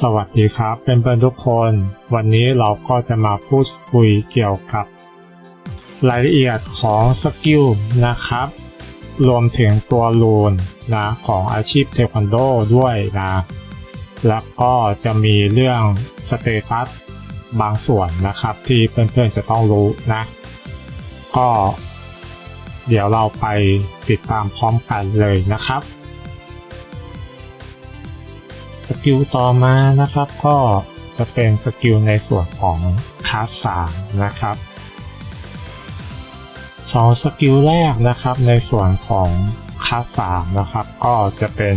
สวัสดีครับ เป็นเพื่อนทุกคน วันนี้เราก็จะมาพูดคุยเกี่ยวกับ รายละเอียดของสกิลนะครับ รวมถึงตัวรูนนะของอาชีพเทควันโดด้วยนะ แล้วก็จะมีเรื่องสเตตัสบางส่วนนะครับ ที่เพื่อนๆจะต้องรู้นะ ก็ เดี๋ยวเราไปติดตามพร้อมกันเลยนะครับ สกิลต่อมานะครับก็จะเป็นสกิลในส่วนของคาสสามนะครับสองสกิลแรกนะครับในส่วนของคาสสามนะครับก็จะเป็น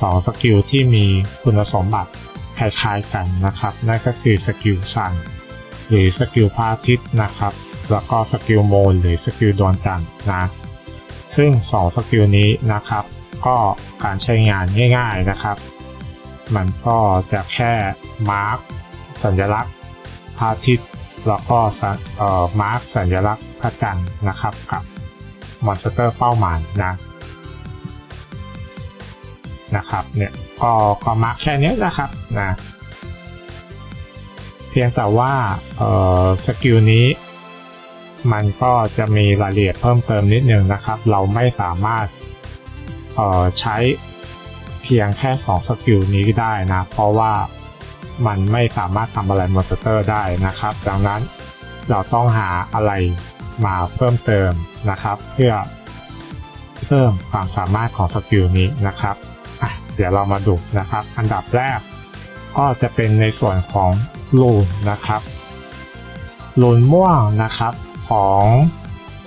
สองสกิลที่มีคุณสมบัติคล้ายๆกันนะครับนั่นก็คือสกิลสั่นหรือสกิลพาทิตนะครับ แล้วก็สกิลโมนหรือสกิลดวงจันทร์นะซึ่งสองสกิลนี้นะครับ ก็การใช้งานง่าย ๆนะครับ มันก็จะแค่มาร์กสัญลักษณ์พระอาทิตย์แล้วก็มาร์กสัญลักษณ์พระจันทร์นะครับกับมอนสเตอร์เป้าหมายนะนะครับเนี่ยก็ก็มาร์กแค่นี้นะครับนะเพียงแต่ว่าสกิลนี้มันก็จะมีรายละเอียดเพิ่มเติมนิดนึงนะครับ เราไม่สามารถใช้ พียงแค่ 2 สกิลนี้ได้นะ เพราะว่ามันไม่สามารถทำอะไรมอนสเตอร์ได้นะครับ ดังนั้นเราต้องหาอะไรมาเพิ่มเติมนะครับ เพื่อเพิ่มความสามารถของสกิลนี้นะครับเดี๋ยวเรามาดูนะครับ อันดับแรก ก็จะเป็นในส่วนของลูนนะครับลูนม่วงนะครับของ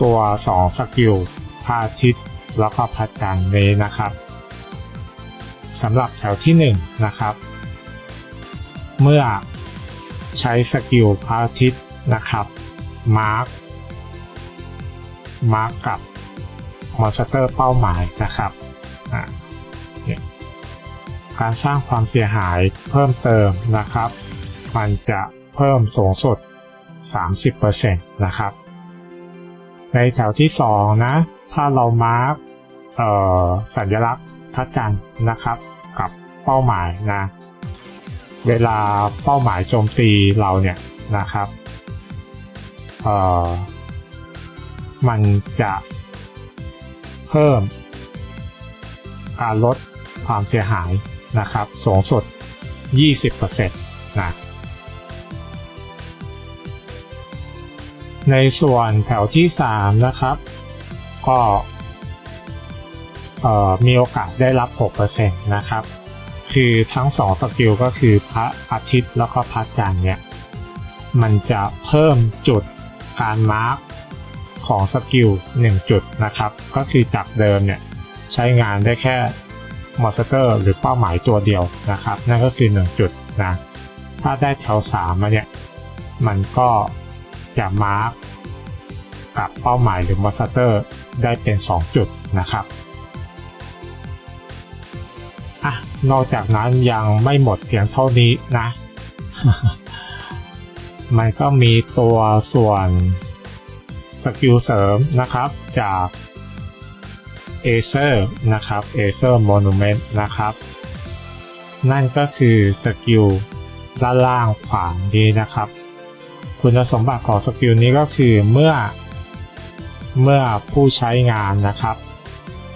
ตัว 2 สกิลพาทิตแล้วก็พระจันนี้นะครับ สำหรับแถวที่ 1 นะครับ เมื่อใช้สกิลพระอาทิตย์นะครับ มาร์กมาร์กกับมอนสเตอร์เป้าหมายนะครับการสร้างความเสียหายเพิ่มเติมนะครับ มันจะเพิ่มสูงสุด 30%นะครับ ในแถวที่ 2 นะ ถ้าเรามาร์กสัญลักษณ์ พระจันทร์นะครับ กับเป้าหมายนะ เวลาเป้าหมายโจมตีเราเนี่ยนะครับเอ่อมันจะเพิ่มการลดความเสียหายนะครับสูงสุด 20%นะในส่วนแถวที่ 3 นะครับ ก็ มีโอกาสได้รับ 6%นะครับ คือทั้ง2สกิลก็คือพระอาทิตย์แล้วก็พระจันทร์เนี่ย มันจะเพิ่มจุดการมาร์กของสกิล1จุดนะครับ ก็คือจากเดิมเนี่ยใช้งานได้แค่มอนสเตอร์หรือเป้าหมายตัวเดียวนะครับ นั่นก็คือ 1 จุดนะ ถ้าได้แถว3มาเนี่ย มันก็จะมาร์กกับเป้าหมายหรือมอนสเตอร์ได้เป็น 2 จุดนะครับ นอกจากนั้นยังไม่หมดเพียงเท่านี้นะ มันก็มีตัวส่วนสกิลเสริมนะครับจากเอเซอร์นะครับเอเซอร์โมนูเนตนะครับ นั่นก็คือสกิลด้านล่างขวานี้นะครับ คุณสมบัติของสกิลนี้ก็คือเมื่อ เมื่อผู้ใช้งานนะครับ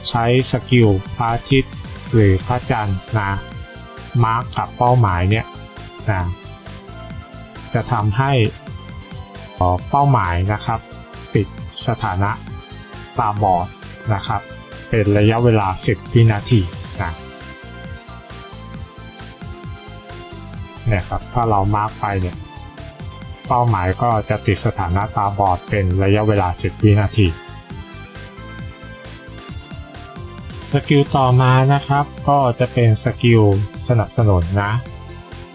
ใช้สกิลพระอาทิตย์ หรือพระจันทร์นะมาร์กกับเป้าหมายเนี่ยนะจะทำให้เป้าหมายนะครับปิดสถานะตาบอดนะครับ เป็นระยะเวลา 10 วินาทีนะเนี่ยครับถ้าเรามาร์กไปเนี่ยเป้าหมายก็จะติดสถานะตาบอดเป็นระยะเวลา 10 วินาที สกิลต่อมานะครับ ก็จะเป็นสกิลสนับสนุนนะ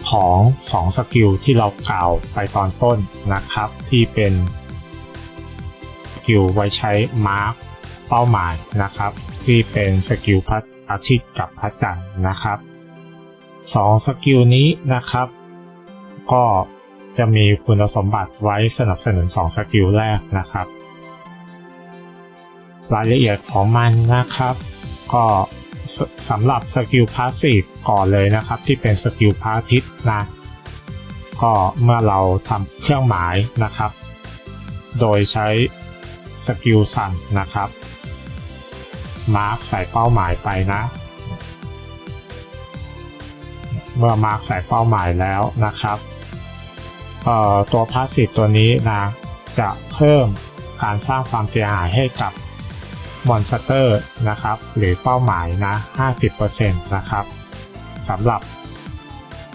ของ2สกิลที่เรากล่าวไปตอนต้นนะครับ ที่เป็นสกิลไว้ใช้มาร์กเป้าหมายนะครับ ที่เป็นสกิลพระอาทิตย์กับพระจันทร์นะครับสองสกิลนี้นะครับ ก็จะมีคุณสมบัติไว้สนับสนุน2สกิลแรกนะครับ รายละเอียดของมันนะครับ ก็สำหรับสกิลพาสซีฟก่อนเลยนะครับ ที่เป็นสกิลพาทิตย์นะก็เมื่อเราทำเครื่องหมายนะครับ โดยใช้สกิลสั่นนะครับ มาร์คใส่เป้าหมายไปนะ เมื่อมาร์คใส่เป้าหมายแล้วนะครับตัวพาสซีฟตัวนี้นะจะเพิ่มการสร้างความเสียหายให้กับ มอนสเตอร์นะครับ หรือเป้าหมายนะ 50%นะครับสำหรับ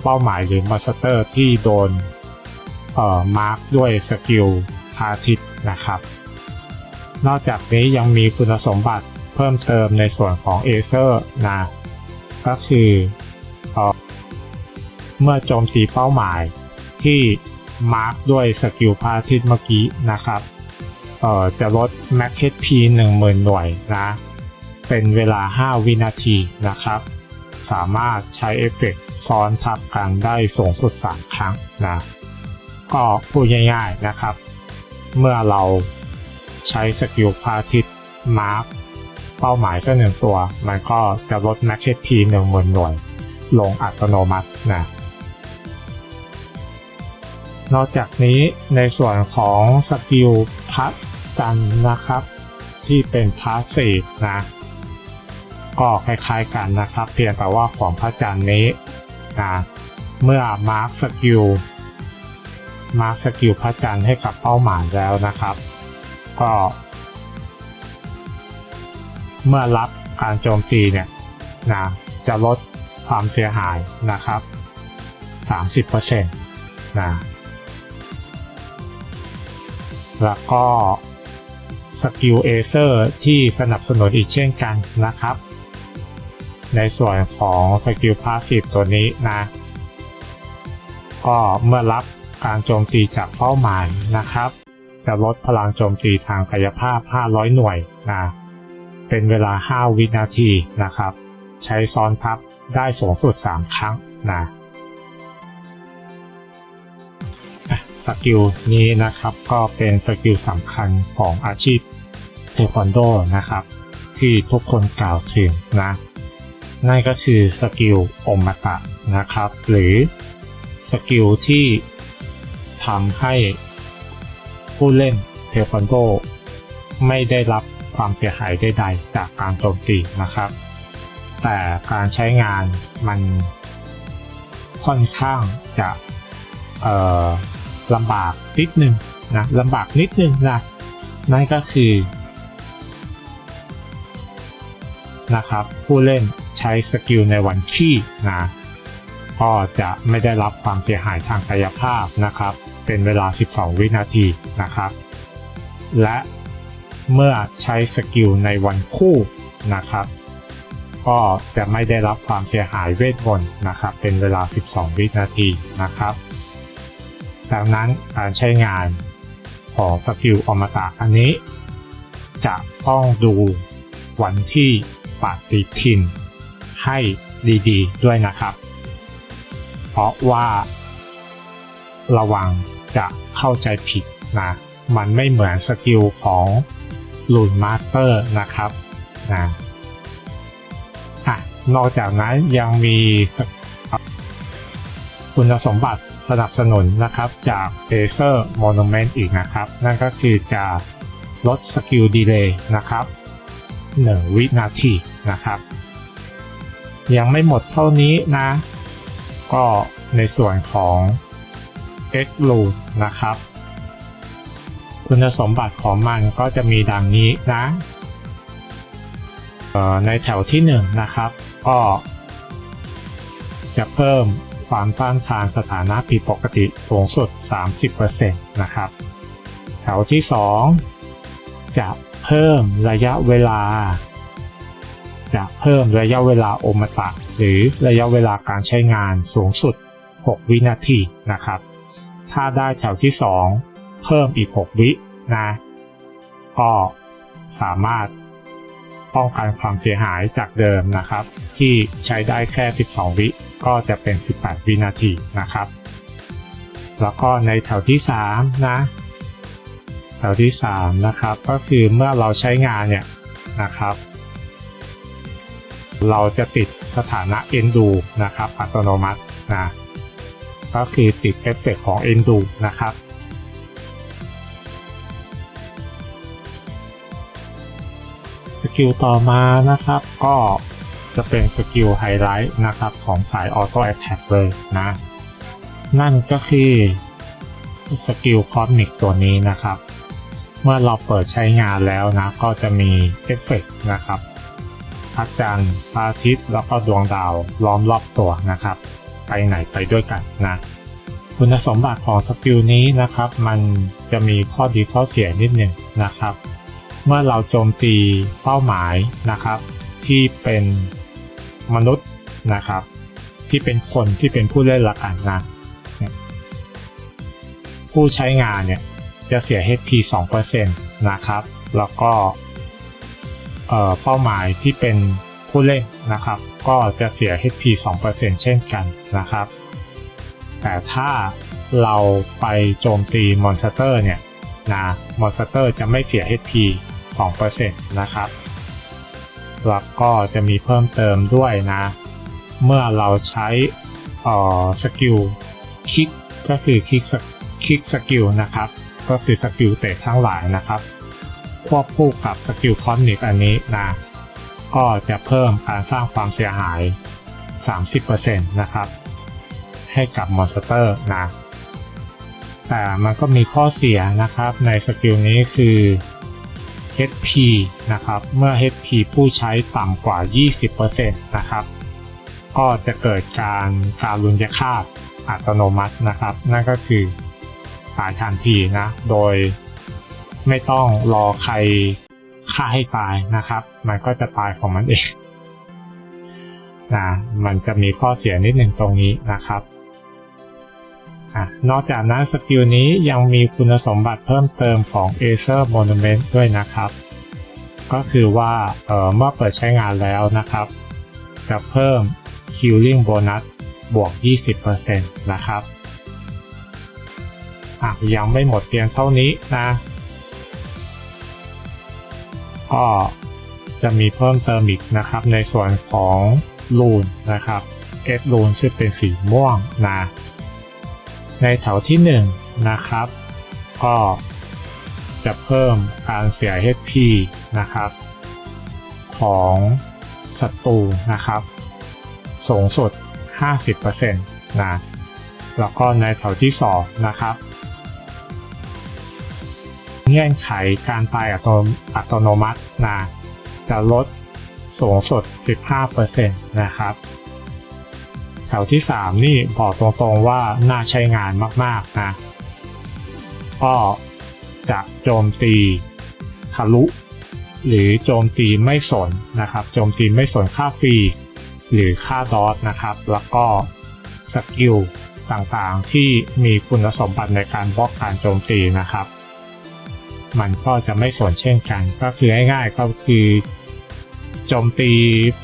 เป้าหมายหรือมอนสเตอร์ที่โดนเอ่อมาร์คด้วยสกิลพาทิตนะครับ นอกจากนี้ยังมีคุณสมบัติเพิ่มเติมในส่วนของเอเซอร์นะก็คือเออเมื่อโจมตีเป้าหมายที่มาร์กด้วยสกิลพาทิตเมื่อกี้นะครับ เอ่อจะลด Max HP 10,000 หน่วยนะ เป็นเวลา 5 วินาทีนะครับ สามารถใช้เอฟเฟกต์ซ้อนทับกันได้สูงสุด 3 ครั้งนะ ก็พูดง่ายๆนะครับ เมื่อเราใช้สกิลพาทิตมาร์กเป้าหมายสักหนึ่งตัว มันก็จะลด Max HP 10,000 หน่วย ลงอัตโนมัตินะนอกจากนี้ในส่วนของสกิลพัด กันนะครับ ที่เป็นพาสซีฟนะ ก็คล้ายๆกันนะครับ เพียงแต่ว่าของพระจันทร์นี้นะเมื่อมาร์คสกิลมาร์คสกิลพระจันทร์ให้กับเป้าหมายแล้วนะครับ ก็ เมื่อรับการโจมตีเนี่ยนะจะลดความเสียหายนะครับ 30%นะแล้วก็ สกิลเอเซอร์ที่สนับสนุนอีกเช่นกันนะครับ ในส่วนของสกิลพาสซีฟตัวนี้นะ ก็เมื่อรับการโจมตีจากเป้าหมายนะครับ จะลดพลังโจมตีทางกายภาพ 500 หน่วยนะเป็นเวลา 5 วินาทีนะครับ ใช้ซ้อนทับได้สูงสุด 3 ครั้งนะอะสกิลนี้นะครับก็เป็นสกิลสำคัญของอาชีพ เทควันโดนะครับ ที่ทุกคนกล่าวถึงนะนั่นก็คือสกิลอมตะนะครับ หรือสกิลที่ทำให้ผู้เล่นเทควันโดไม่ได้รับความเสียหายใดๆจากการโจมตีนะครับ แต่การใช้งานมันค่อนข้างจะลำบากนิดนึงนะลำบากนิดนึงนะนั่นก็คือ นะครับ ผู้เล่นใช้สกิลในวันขี้นะก็จะไม่ได้รับความเสียหายทางกายภาพนะครับ เป็นเวลา 12 วินาทีนะครับ และเมื่อใช้สกิลในวันคู่นะครับ ก็จะไม่ได้รับความเสียหายเวทมนต์นะครับ เป็นเวลา 12 วินาทีนะครับ ดังนั้นการใช้งานของสกิลอมตะอันนี้ จะต้องดูวันที่ ปฏิทิน ให้ดีๆด้วยนะครับ เพราะว่า ระวังจะเข้าใจผิดนะ มันไม่เหมือนสกิลของลูนมาสเตอร์นะครับนะอะนอกจากนั้นยังมีคุณสมบัติสนับสนุนนะครับจากเ Acer Monument อีกนะครับ นั่นก็คือจะลดสกิลดีเลย์นะครับ 1 วินาทีนะครับ ยังไม่หมดเท่านี้นะ ก็ในส่วนของ X l o o นะครับ คุณสมบัติของมันก็จะมีดังนี้นะเอ่อในแถวที่1นนะครับ ก็จะเพิ่มความต้านทานสถานะผิดปกติสูงสุด 30%นะครับ แถวที่ 2 จะ เพิ่มระยะเวลา จะเพิ่มระยะเวลาอมตะ หรือระยะเวลาการใช้งานสูงสุด 6 วินาทีนะครับ ถ้าได้แถวที่ 2 เพิ่มอีก 6 วินะก็สามารถป้องกันความเสียหายจากเดิมนะครับ ที่ใช้ได้แค่ 12 วิก็จะเป็น 18 วินาทีนะครับ แล้วก็ในแถวที่ 3 นะ แถวที่ 3 นะครับ ก็คือเมื่อเราใช้งานเนี่ยนะครับ เราจะติดสถานะ Endo นะครับ อัตโนมัตินะก็คือติดเอฟเฟกต์ของ Endo นะครับสกิลต่อมานะครับ ก็จะเป็นสกิลไฮไลท์นะครับของสาย Auto Attack เลยนะ นั่นก็คือสกิลคอสมิกตัวนี้นะครับ มื่อเราเปิดใช้งานแล้วนะ ก็จะมีเอฟเฟกต์นะครับพระจันทร์พระอาทิตย์แล้วก็ดวงดาวล้อมรอบตัวนะครับ ไปไหนไปด้วยกันนะ คุณสมบัติของสกิลนี้นะครับ มันจะมีข้อดีข้อเสียนิดหนึ่งนะครับ เมื่อเราโจมตีเป้าหมายนะครับ ที่เป็นมนุษย์นะครับ ที่เป็นคนที่เป็นผู้เล่นละกันนะผู้ใช้งานเนี่ย จะเสีย HP 2%นะครับ แล้วก็เป้าหมายที่เป็นผู้เล่นนะครับ ก็จะเสีย HP 2%เช่นกันนะครับ แต่ถ้าเราไปโจมตีมอนสเตอร์เนี่ยนะมอนสเตอร์จะไม่เสีย HP 2%นะครับแล้วก็จะมีเพิ่มเติมด้วยนะ เมื่อเราใช้สกิลคลิกก็คือคลิกคลิกสกิลนะครับ ก็คือสกิลเตะทั้งหลายนะครับ ควบคู่กับสกิลคอนนิกอันนี้นะก็จะเพิ่มการสร้างความเสียหาย 30%นะครับ ให้กับมอนสเตอร์นะ แต่มันก็มีข้อเสียนะครับในสกิลนี้คือ HP นะครับ เมื่อ HP ผู้ใช้ต่ำกว่า 20%นะครับ ก็จะเกิดการการลุนยฆาตอัตโนมัตินะครับ นั่นก็คือ ตายทันทีนะ โดยไม่ต้องรอใครฆ่าให้ตายนะครับ มันก็จะตายของมันเองนะมันจะมีข้อเสียนิดหนึ่งตรงนี้นะครับอนอกจากนั้นสกิลนี้ยังมีคุณสมบัติเพิ่มเติมของ Acer Monument ด้วยนะครับ ก็คือว่าเเมื่อเปิดใช้งานแล้วนะครับ จะเพิ่ม Healing Bonus บวก 20%นะครับ อะยังไม่หมดเพียงเท่านี้นะก็จะมีเพิ่มเติมอีกนะครับ ในส่วนของลูนนะครับ S ลูนซึ่งเป็นสีม่วงนะในแถวที่1นงนะครับ ก็จะเพิ่มการเสีย HP นะครับ ของศัตรูนะครับ สูงสุด 50%นะแล้วก็ในแถวที่ 2 นะครับ เงื่อนไขการตายอัตโนตโนมัตินะจะลดสูงสุด 15%นะครับ แถวที่ 3 นี่บอกตรงๆว่าน่าใช้งานมากๆนะก็จะโจมตีทะลุ หรือโจมตีไม่สนนะครับ โจมตีไม่สนค่าฟรี หรือค่าดอทนะครับ แล้วก็สกิลต่างๆที่มีคุณสมบัติในการบล็อกการโจมตีนะครับ มันก็จะไม่สนเช่นกัน ก็คือง่ายๆก็คือโจมตี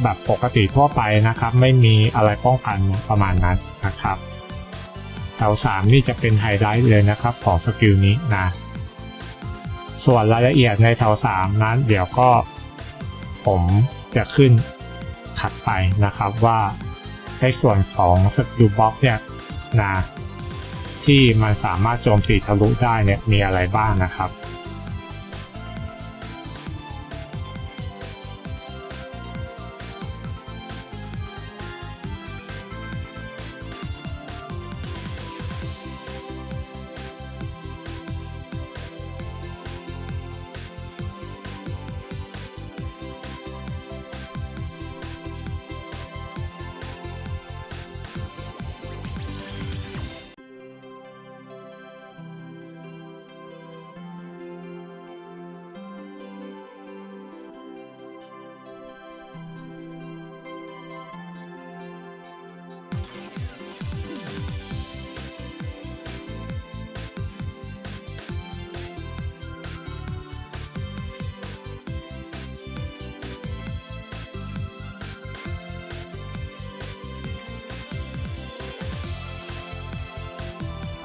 แบบปกติทั่วไปนะครับ ไม่มีอะไรป้องกันประมาณนั้นนะครับแถว3นี่จะเป็นไฮไลท์เลยนะครับของสกิลนี้นะส่วนรายละเอียดในแถว3นั้น เดี๋ยวก็ ผมจะขึ้นถัดไปนะครับว่าในส่วนของสกิลบ็อกเนี่ยนะที่มันสามารถโจมตีทะลุได้เนี่ยมีอะไรบ้างนะครับ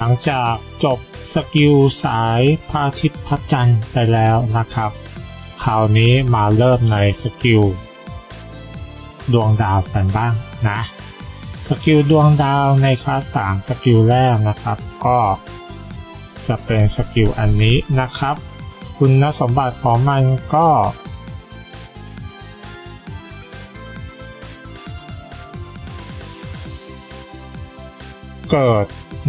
งจากจบสกิลสายพระอาทิตย์พระจันทร์ไปแล้วนะครับ คราวนี้มาเริ่มในสกิลดวงดาวกันบ้างนะ สกิลดวงดาวในคลาส3สกิลแรกนะครับ ก็จะเป็นสกิลอันนี้นะครับ คุณสมบัติของมันก็เกิด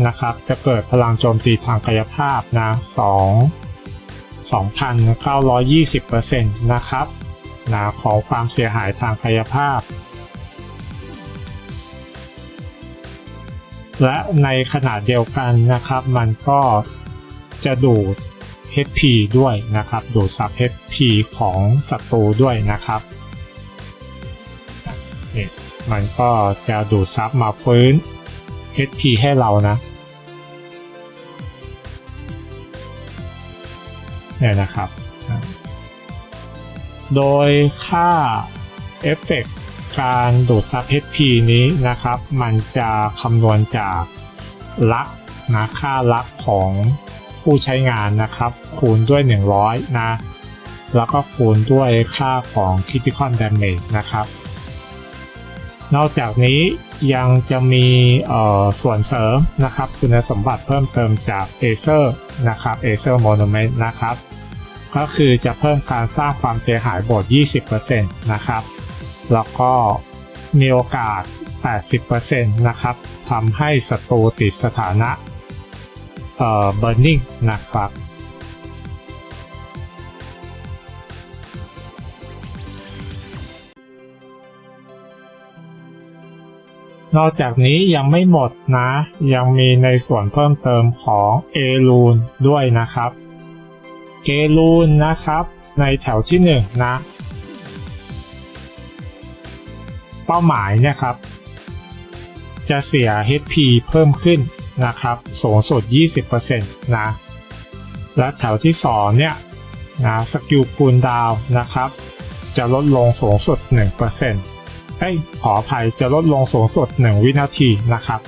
นะครับ จะเกิดพลังโจมตีทางกายภาพนะ2 2,920%นะครับนะของความเสียหายทางกายภาพ และในขณะเดียวกันนะครับ มันก็จะดูด HP ด้วยนะครับ ดูดซับ HP ของศัตรูด้วยนะครับนี่มันก็จะดูดซับมาฟื้น HP ให้เรานะเนี่ยนะครับ โดยค่าเอฟเฟกต์การดูดซับ HP นี้นะครับ มันจะคำนวณจากลักนะค่าลักของผู้ใช้งานนะครับ คูณด้วย 100 นะ แล้วก็คูณด้วยค่าของ Critical Damage นะครับ นอกจากนี้ ยังจะมีส่วนเสริมนะครับคุณสมบัติเพิ่มเติมจาก Acer นะครับ Acer Monument นะครับ ก็คือจะเพิ่มการสร้างความเสียหายบท 20%นะครับ แล้วก็มีโอกาส 80%นะครับทำให้ศัตรูติดสถานะเอ่อ burning นะครับ นอกจากนี้ยังไม่หมดนะ ยังมีในส่วนเพิ่มเติมของเอลูนด้วยนะครับเอลูนนะครับ ในแถวที่1นนะเป้าหมายเนี่ยครับ จะเสีย HP เพิ่มขึ้นนะครับ สูงสุด 20%นะและแถวที่ 2 เนี่ยนะสกิลคูลดาวนะครับ จะลดลงสูงสุด 1% เอ้ยขออภัยจะลดลงสูงสุด 1 วินาทีนะครับ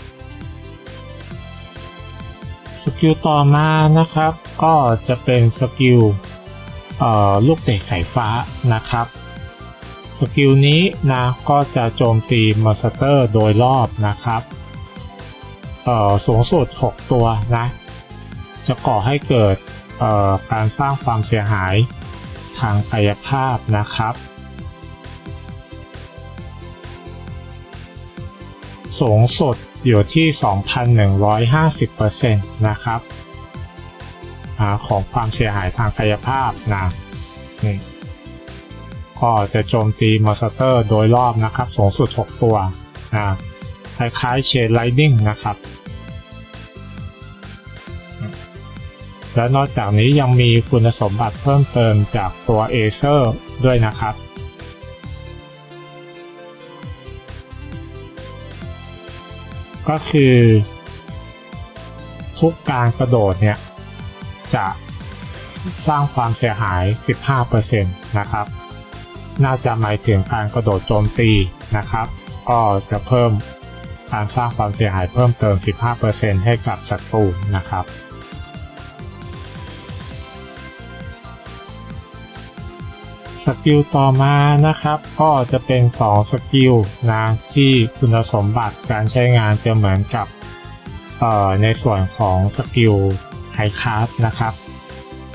สกิลต่อมานะครับ ก็จะเป็นสกิลลูกเตะสายฟ้านะครับสกิลนี้นะก็จะโจมตีมอนสเตอร์โดยรอบนะครับสูงสุด 6 ตัวนะ จะก่อให้เกิดการสร้างความเสียหายทางกายภาพนะครับ สูงสุดอยู่ที่ 2,150%นะครับของความเสียหายทางกายภาพนะก็จะโจมตีมอสเตอร์โดยรอบนะครับ สูงสุด 6 ตัวนะคล้ายๆเชนไลนิ่งนะครับ และนอกจากนี้ยังมีคุณสมบัติเพิ่มเติมจากตัวเอเซอร์ด้วยนะครับ ก็คือทุกการกระโดดเนี่ย จะสร้างความเสียหาย 15%นะครับ น่าจะหมายถึงการกระโดดโจมตีนะครับ ก็จะเพิ่มการสร้างความเสียหายเพิ่มเติม 15%ให้กับศัตรูนะครับ สกิลต่อมานะครับ ก็จะเป็น2สกิลนะที่คุณสมบัติการใช้งานจะเหมือนกับในส่วนของสกิลไฮคาร์สนะครับ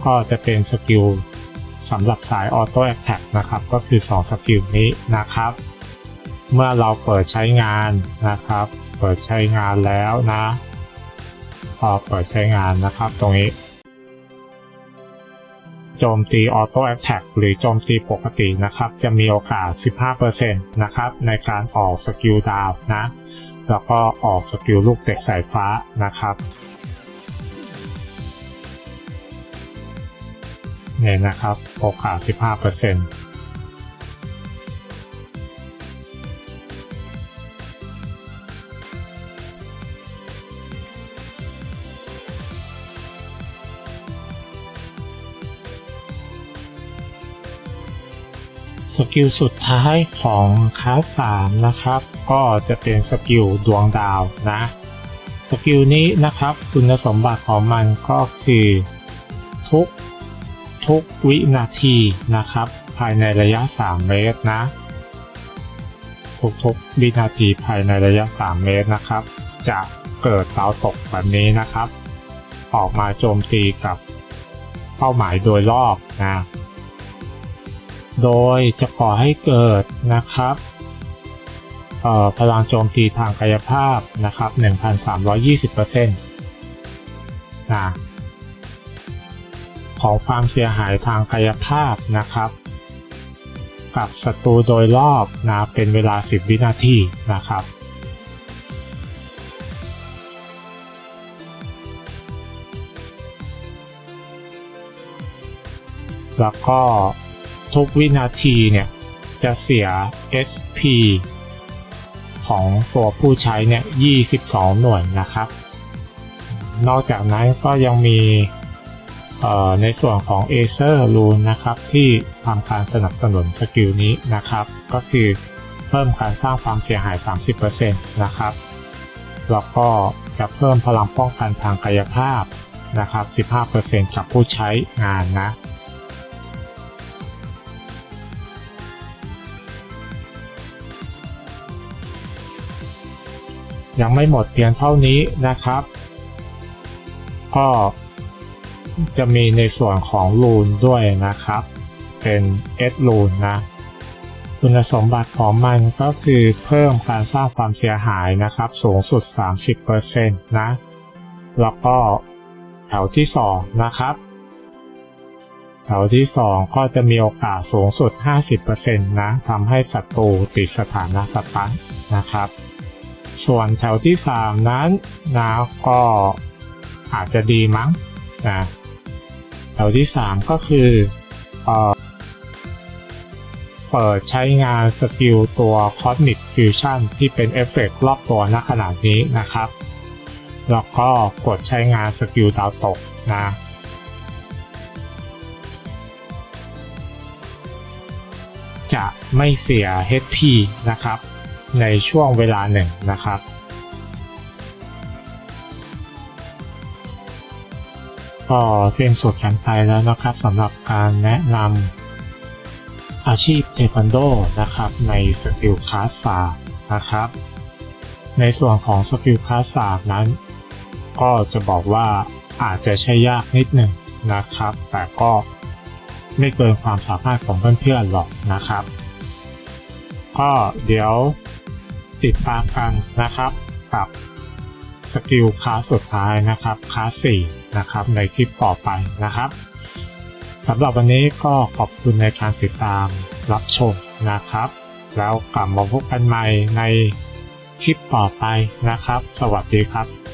ก็จะเป็นสกิลสำหรับสายออโต้แอคแท็กนะครับ ก็คือ2สกิลนี้นะครับ เมื่อเราเปิดใช้งานนะครับ เปิดใช้งานแล้วนะพอเปิดใช้งานนะครับตรงนี้ โจมตีออโต้แอ t แทกหรือโจมตีปกตินะครับ จะมีโอกาส 15%นะครับในการออกสกิลดาวนะ แล้วก็ออกสกิลลูกเตะสายฟ้านะครับเนี่ยนะครับ โอกาส 15% สกิลสุดท้ายของคลาส3นะครับ ก็จะเป็นสกิลดวงดาวนะสกิลนี้นะครับคุณสมบัติของมันก็คือ ทุก ทุกวินาทีนะครับ ภายในระยะ 3 เมตรนะทุกๆวินาทีภายในระยะ 3 เมตรนะครับ จะเกิดดาวตกแบบนี้นะครับ ออกมาโจมตีกับเป้าหมายโดยรอบนะ โดยจะก่อให้เกิดนะครับพลังโจมตีทางกายภาพนะครับ 1,320%นะของความเสียหายทางกายภาพนะครับ กับศัตรูโดยรอบนะเป็นเวลา 10 วินาทีนะครับแล้วก็ ทุกวินาทีเนี่ยจะเสีย SP ของตัวผู้ใช้เนี่ย 22 หน่วยนะครับ นอกจากนั้นก็ยังมีในส่วนของ Acer Rune นะครับที่ทำการสนับสนุนสกิลนี้นะครับ ก็คือเพิ่มการสร้างความเสียหาย 30%นะครับ แล้วก็จะเพิ่มพลังป้องกันทางกายภาพนะครับ 15%กับผู้ใช้งานนะ ยังไม่หมดเพียงเท่านี้นะครับ ก็จะมีในส่วนของรูนด้วยนะครับ เป็นเอสรูนนะ คุณสมบัติของมันก็คือเพิ่มการสร้างความเสียหายนะครับ สูงสุด 30%นะ แล้วก็แถวที่ 2 นะครับ แถวที่ 2 ก็จะมีโอกาสสูงสุด 50%นะทำให้ศัตรูติดสถานะสตันนะครับ ส่วนแถวที่ 3 นั้นนะก็อาจจะดีมั้งนะแถวที่ 3 ก็คือเออเปิดใช้งานสกิลตัว Cosmic Fusion ที่เป็นเอฟเฟกรอบตัวณขนาดนี้นะครับ แล้วก็กดใช้งานสกิลดาวตกนะจะไม่เสีย HP นะครับ ในช่วงเวลาหนึ่งนะครับ ก็สิ้นสุดกันไปแล้วนะครับสำหรับการแนะนำอาชีพเทควันโดนะครับในสกิลคลาสศานะครับ ในส่วนของสกิลคลาสศานั้น ก็จะบอกว่าอาจจะใช้ยากนิดหนึ่งนะครับ แต่ก็ไม่เกินความสามารถของเพื่อนๆหรอกนะครับ ก็เดี๋ยว ติดตามกันนะครับกับสกิลคลาสสุดท้ายนะครับคลาส4นะครับในคลิปต่อไปนะครับสำหรับวันนี้ก็ขอบคุณในการติดตามรับชมนะครับ แล้วกลับมาพบกันใหม่ในคลิปต่อไปนะครับ สวัสดีครับ